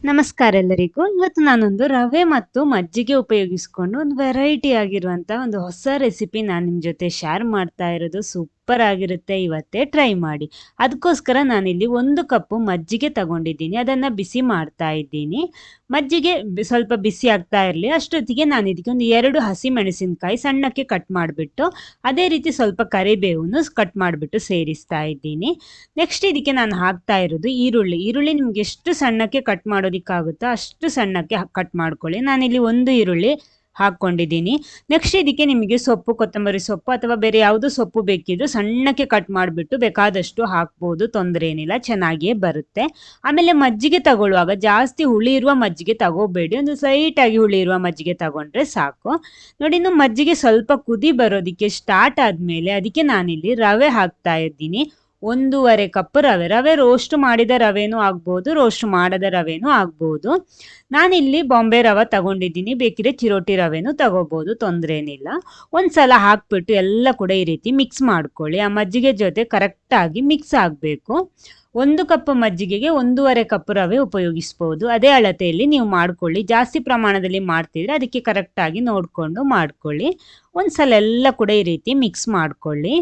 ನಮಸ್ಕಾರ ಎಲ್ಲರಿಗೂ. ಇವತ್ತು ನಾನೊಂದು ರವೆ ಮತ್ತು ಮಜ್ಜಿಗೆ ಉಪಯೋಗಿಸ್ಕೊಂಡು ಒಂದು ವೆರೈಟಿ ಆಗಿರುವಂತಹ ಒಂದು ಹೊಸ ರೆಸಿಪಿ ನಾನು ನಿಮ್ಮ ಜೊತೆ ಶೇರ್ ಮಾಡ್ತಾ ಇರೋದು. ಸೂಪರ್ ಆಗಿರುತ್ತೆ ಇವತ್ತೇ ಟ್ರೈ ಮಾಡಿ. ಅದಕ್ಕೋಸ್ಕರ ನಾನಿಲ್ಲಿ ಒಂದು ಕಪ್ಪು ಮಜ್ಜಿಗೆ ತಗೊಂಡಿದ್ದೀನಿ. ಅದನ್ನು ಬಿಸಿ ಮಾಡ್ತಾ ಇದ್ದೀನಿ. ಮಜ್ಜಿಗೆ ಸ್ವಲ್ಪ ಬಿಸಿ ಆಗ್ತಾ ಇರಲಿ. ಅಷ್ಟೊತ್ತಿಗೆ ನಾನು ಇದಕ್ಕೆ ಒಂದು ಎರಡು ಹಸಿ ಮೆಣಸಿನಕಾಯಿ ಸಣ್ಣಕ್ಕೆ ಕಟ್ ಮಾಡಿಬಿಟ್ಟು, ಅದೇ ರೀತಿ ಸ್ವಲ್ಪ ಕರಿಬೇವನ್ನು ಕಟ್ ಮಾಡಿಬಿಟ್ಟು ಸೇರಿಸ್ತಾ ಇದ್ದೀನಿ. ನೆಕ್ಸ್ಟ್ ಇದಕ್ಕೆ ನಾನು ಹಾಕ್ತಾ ಇರೋದು ಈರುಳ್ಳಿ. ಈರುಳ್ಳಿ ನಿಮ್ಗೆ ಎಷ್ಟು ಸಣ್ಣಕ್ಕೆ ಕಟ್ ಮಾಡೋದಕ್ಕಾಗುತ್ತೋ ಅಷ್ಟು ಸಣ್ಣಕ್ಕೆ ಕಟ್ ಮಾಡ್ಕೊಳ್ಳಿ. ನಾನಿಲ್ಲಿ ಒಂದು ಈರುಳ್ಳಿ ಹಾಕ್ಕೊಂಡಿದ್ದೀನಿ. ನೆಕ್ಸ್ಟ್ ಇದಕ್ಕೆ ನಿಮಗೆ ಸೊಪ್ಪು, ಕೊತ್ತಂಬರಿ ಸೊಪ್ಪು ಅಥವಾ ಬೇರೆ ಯಾವುದು ಸೊಪ್ಪು ಬೇಕಿದ್ರು ಸಣ್ಣಕ್ಕೆ ಕಟ್ ಮಾಡಿಬಿಟ್ಟು ಬೇಕಾದಷ್ಟು ಹಾಕ್ಬೋದು, ತೊಂದರೆ ಏನಿಲ್ಲ, ಚೆನ್ನಾಗಿಯೇ ಬರುತ್ತೆ. ಆಮೇಲೆ ಮಜ್ಜಿಗೆ ತಗೊಳ್ಳುವಾಗ ಜಾಸ್ತಿ ಹುಳಿ ಇರುವ ಮಜ್ಜಿಗೆ ತಗೋಬೇಡಿ. ಒಂದು ಸೈಟಾಗಿ ಹುಳಿ ಇರುವ ಮಜ್ಜಿಗೆ ತಗೊಂಡ್ರೆ ಸಾಕು. ನೋಡಿ, ಇನ್ನು ಮಜ್ಜಿಗೆ ಸ್ವಲ್ಪ ಕುದಿ ಬರೋದಕ್ಕೆ ಸ್ಟಾರ್ಟ್ ಆದಮೇಲೆ ಅದಕ್ಕೆ ನಾನಿಲ್ಲಿ ರವೆ ಹಾಕ್ತಾ ಇದ್ದೀನಿ. ಒಂದೂವರೆ ಕಪ್ ರವೆ ರವೆ ರೋಸ್ಟ್ ಮಾಡಿದ ರವೆನೂ ಆಗ್ಬೋದು ರೋಸ್ಟ್ ಮಾಡದ ರವೆನೂ ಆಗ್ಬೋದು. ನಾನಿಲ್ಲಿ ಬಾಂಬೆ ರವೆ ತಗೊಂಡಿದ್ದೀನಿ, ಬೇಕಿದ್ರೆ ಚಿರೋಟಿ ರವೆನೂ ತಗೋಬೋದು ತೊಂದರೆ ಏನಿಲ್ಲ ಒಂದ್ಸಲ ಹಾಕ್ಬಿಟ್ಟು ಎಲ್ಲ ಕೂಡ ಈ ರೀತಿ ಮಿಕ್ಸ್ ಮಾಡ್ಕೊಳ್ಳಿ. ಆ ಮಜ್ಜಿಗೆ ಜೊತೆ ಕರೆಕ್ಟಾಗಿ ಮಿಕ್ಸ್ ಆಗಬೇಕು. ಒಂದು ಕಪ್ ಮಜ್ಜಿಗೆಗೆ ಒಂದೂವರೆ ಕಪ್ ರವೆ ಉಪಯೋಗಿಸ್ಬೋದು. ಅದೇ ಅಳತೆಯಲ್ಲಿ ನೀವು ಮಾಡ್ಕೊಳ್ಳಿ. ಜಾಸ್ತಿ ಪ್ರಮಾಣದಲ್ಲಿ ಮಾಡ್ತಿದ್ರೆ ಅದಕ್ಕೆ ಕರೆಕ್ಟಾಗಿ ನೋಡಿಕೊಂಡು ಮಾಡ್ಕೊಳ್ಳಿ. ಒಂದ್ಸಲ ಎಲ್ಲ ಕೂಡ ಈ ರೀತಿ ಮಿಕ್ಸ್ ಮಾಡ್ಕೊಳ್ಳಿ.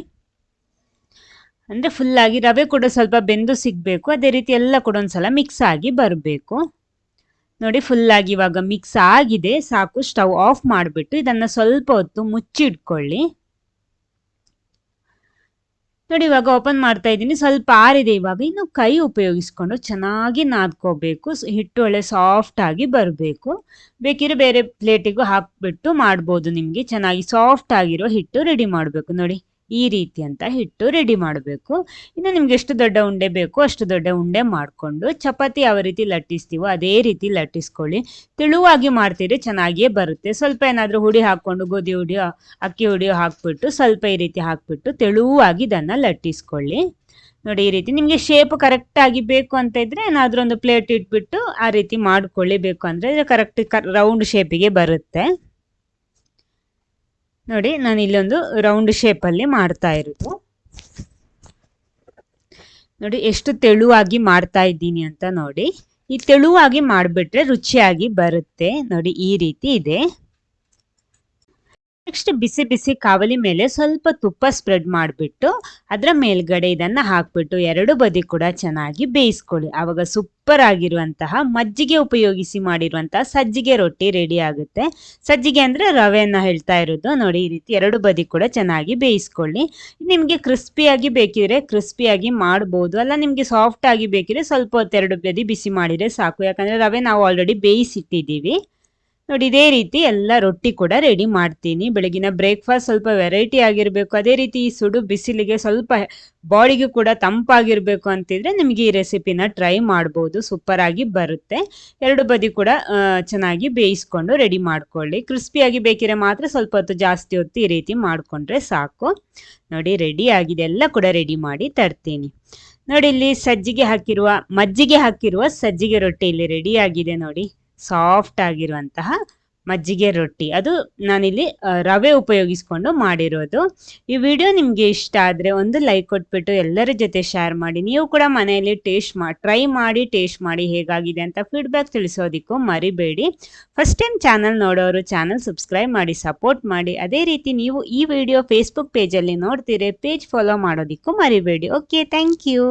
ಅಂದರೆ ಫುಲ್ಲಾಗಿ ರವೆ ಕೂಡ ಸ್ವಲ್ಪ ಬೆಂದು ಸಿಗಬೇಕು. ಅದೇ ರೀತಿ ಎಲ್ಲ ಕೂಡ ಒಂದ್ಸಲ ಮಿಕ್ಸ್ ಆಗಿ ಬರಬೇಕು. ನೋಡಿ ಫುಲ್ಲಾಗಿ ಇವಾಗ ಮಿಕ್ಸ್ ಆಗಿದೆ. ಸಾಕು ಸ್ಟವ್ ಆಫ್ ಮಾಡಿಬಿಟ್ಟು ಇದನ್ನು ಸ್ವಲ್ಪ ಹೊತ್ತು ಮುಚ್ಚಿಡ್ಕೊಳ್ಳಿ ನೋಡಿ ಇವಾಗ ಓಪನ್ ಮಾಡ್ತಾ ಇದ್ದೀನಿ. ಸ್ವಲ್ಪ ಆರಿದೆ ಇವಾಗ. ಇನ್ನು ಕೈ ಉಪಯೋಗಿಸ್ಕೊಂಡು ಚೆನ್ನಾಗಿ ನಾದ್ಕೋಬೇಕು. ಹಿಟ್ಟು ಒಳ್ಳೆ ಸಾಫ್ಟ್ ಆಗಿ ಬರಬೇಕು. ಬೇಕಿದ್ರೆ ಬೇರೆ ಪ್ಲೇಟಿಗೂ ಹಾಕ್ಬಿಟ್ಟು ಮಾಡ್ಬೋದು ನಿಮಗೆ. ಚೆನ್ನಾಗಿ ಸಾಫ್ಟ್ ಆಗಿರೋ ಹಿಟ್ಟು ರೆಡಿ ಮಾಡಬೇಕು. ನೋಡಿ. ಈ ರೀತಿ ಅಂತ ಹಿಟ್ಟು ರೆಡಿ ಮಾಡಬೇಕು. ಇನ್ನು ನಿಮ್ಗೆ ಎಷ್ಟು ದೊಡ್ಡ ಉಂಡೆ ಬೇಕೋ ಅಷ್ಟು ದೊಡ್ಡ ಉಂಡೆ ಮಾಡಿಕೊಂಡು ಚಪಾತಿ ಯಾವ ರೀತಿ ಲಟ್ಟಿಸ್ತೀವೋ ಅದೇ ರೀತಿ ಲಟ್ಟಿಸ್ಕೊಳ್ಳಿ. ತೆಳುವಾಗಿ ಮಾಡ್ತೀರಿ ಚೆನ್ನಾಗಿಯೇ ಬರುತ್ತೆ. ಸ್ವಲ್ಪ ಏನಾದರೂ ಹುಡಿ ಹಾಕ್ಕೊಂಡು ಗೋಧಿ ಹುಡಿ, ಅಕ್ಕಿ ಹುಡಿ ಹಾಕ್ಬಿಟ್ಟು ಸ್ವಲ್ಪ ಈ ರೀತಿ ಹಾಕ್ಬಿಟ್ಟು ತೆಳುವಾಗಿ ಇದನ್ನು ಲಟ್ಟಿಸ್ಕೊಳ್ಳಿ. ನೋಡಿ ಈ ರೀತಿ ನಿಮಗೆ ಶೇಪ್ ಕರೆಕ್ಟಾಗಿ ಬೇಕು ಅಂತ ಇದ್ರೆ ಏನಾದರೂ ಒಂದು ಪ್ಲೇಟ್ ಇಟ್ಬಿಟ್ಟು ಆ ರೀತಿ ಮಾಡ್ಕೊಳ್ಳಿ ಬೇಕು ಅಂದರೆ ಕರೆಕ್ಟ್ ರೌಂಡ್ ಶೇಪಿಗೆ ಬರುತ್ತೆ. ನೋಡಿ, ನಾನು ಇಲ್ಲೊಂದು ರೌಂಡ್ ಶೇಪಲ್ಲಿ ಮಾಡ್ತಾ ಇರೋದು. ನೋಡಿ, ಎಷ್ಟು ತೆಳುವಾಗಿ ಮಾಡ್ತಾ ಇದ್ದೀನಿ ಅಂತ ನೋಡಿ. ಈ ತೆಳುವಾಗಿ ಮಾಡಿಬಿಟ್ರೆ ರುಚಿಯಾಗಿ ಬರುತ್ತೆ. ನೋಡಿ, ಈ ರೀತಿ ಇದೆ. ನೆಕ್ಸ್ಟ್ ಬಿಸಿ ಬಿಸಿ ಕಾವಲಿ ಮೇಲೆ ಸ್ವಲ್ಪ ತುಪ್ಪ ಸ್ಪ್ರೆಡ್ ಮಾಡಿಬಿಟ್ಟು ಅದರ ಮೇಲ್ಗಡೆ ಇದನ್ನು ಹಾಕ್ಬಿಟ್ಟು ಎರಡು ಬದಿ ಕೂಡ ಚೆನ್ನಾಗಿ ಬೇಯಿಸ್ಕೊಳ್ಳಿ. ಆವಾಗ ಸೂಪರ್ ಆಗಿರುವಂತಹ, ಮಜ್ಜಿಗೆ ಉಪಯೋಗಿಸಿ ಮಾಡಿರುವಂತಹ ಸಜ್ಜಿಗೆ ರೊಟ್ಟಿ ರೆಡಿ ಆಗುತ್ತೆ. ಸಜ್ಜಿಗೆ ಅಂದರೆ ರವೆಯನ್ನು ಹೇಳ್ತಾ ಇರೋದು. ನೋಡಿ, ಈ ರೀತಿ ಎರಡು ಬದಿ ಕೂಡ ಚೆನ್ನಾಗಿ ಬೇಯಿಸ್ಕೊಳ್ಳಿ. ನಿಮಗೆ ಕ್ರಿಸ್ಪಿಯಾಗಿ ಬೇಕಿದ್ರೆ ಕ್ರಿಸ್ಪಿಯಾಗಿ ಮಾಡ್ಬೋದು. ಅಲ್ಲ, ನಿಮಗೆ ಸಾಫ್ಟ್ ಆಗಿ ಬೇಕಿದ್ರೆ ಸ್ವಲ್ಪ ಹೊತ್ತು ಎರಡು ಬದಿ ಬಿಸಿ ಮಾಡಿದರೆ ಸಾಕು. ಯಾಕಂದರೆ ರವೆ ನಾವು ಆಲ್ರೆಡಿ ಬೇಯಿಸಿಟ್ಟಿದ್ದೀವಿ. ನೋಡಿ, ಇದೇ ರೀತಿ ಎಲ್ಲ ರೊಟ್ಟಿ ಕೂಡ ರೆಡಿ ಮಾಡ್ತೀನಿ. ಬೆಳಗಿನ ಬ್ರೇಕ್ಫಾಸ್ಟ್ ಸ್ವಲ್ಪ ವೆರೈಟಿ ಆಗಿರಬೇಕು. ಅದೇ ರೀತಿ ಈ ಸುಡು ಬಿಸಿಲಿಗೆ ಸ್ವಲ್ಪ ಬಾಡಿಗೆ ಕೂಡ ತಂಪಾಗಿರಬೇಕು ಅಂತಿದ್ರೆ ನಿಮಗೆ ಈ ರೆಸಿಪಿನ ಟ್ರೈ ಮಾಡ್ಬೋದು. ಸೂಪರ್ ಆಗಿ ಬರುತ್ತೆ. ಎರಡು ಬದಿ ಕೂಡ ಚೆನ್ನಾಗಿ ಬೇಯಿಸ್ಕೊಂಡು ರೆಡಿ ಮಾಡ್ಕೊಳ್ಳಿ. ಕ್ರಿಸ್ಪಿಯಾಗಿ ಬೇಕಿದ್ರೆ ಮಾತ್ರ ಸ್ವಲ್ಪ ಹೊತ್ತು ಜಾಸ್ತಿ ಹೊತ್ತು ಈ ರೀತಿ ಮಾಡಿಕೊಂಡ್ರೆ ಸಾಕು. ನೋಡಿ ರೆಡಿ ಆಗಿದೆ. ಎಲ್ಲ ಕೂಡ ರೆಡಿ ಮಾಡಿ ತರ್ತೀನಿ. ನೋಡಿ, ಇಲ್ಲಿ ಸಜ್ಜಿಗೆ ಹಾಕಿರುವ, ಮಜ್ಜಿಗೆ ಹಾಕಿರುವ ಸಜ್ಜಿಗೆ ರೊಟ್ಟಿ ಇಲ್ಲಿ ರೆಡಿ ಆಗಿದೆ ನೋಡಿ. ಸಾಫ್ಟ್ ಆಗಿರುವಂತಹ ಮಜ್ಜಿಗೆ ರೊಟ್ಟಿ. ಅದು ನಾನಿಲ್ಲಿ ರವೆ ಉಪಯೋಗಿಸ್ಕೊಂಡು ಮಾಡಿರೋದು. ಈ ವಿಡಿಯೋ ನಿಮಗೆ ಇಷ್ಟ ಆದರೆ ಒಂದು ಲೈಕ್ ಕೊಟ್ಬಿಟ್ಟು ಎಲ್ಲರ ಜೊತೆ ಶೇರ್ ಮಾಡಿ. ನೀವು ಕೂಡ ಮನೆಯಲ್ಲಿ ಟೇಸ್ಟ್ ಮಾ ಟ್ರೈ ಮಾಡಿ ಟೇಸ್ಟ್ ಮಾಡಿ ಹೇಗಾಗಿದೆ ಅಂತ ಫೀಡ್ಬ್ಯಾಕ್ ತಿಳಿಸೋದಕ್ಕೂ ಮರಿಬೇಡಿ. ಫಸ್ಟ್ ಟೈಮ್ ಚಾನಲ್ ನೋಡೋರು ಚಾನಲ್ ಸಬ್ಸ್ಕ್ರೈಬ್ ಮಾಡಿ ಸಪೋರ್ಟ್ ಮಾಡಿ. ಅದೇ ರೀತಿ ನೀವು ಈ ವಿಡಿಯೋ ಫೇಸ್ಬುಕ್ ಪೇಜಲ್ಲಿ ನೋಡ್ತೀರಿ ಪೇಜ್ ಫಾಲೋ ಮಾಡೋದಕ್ಕೂ ಮರಿಬೇಡಿ. Okay thank you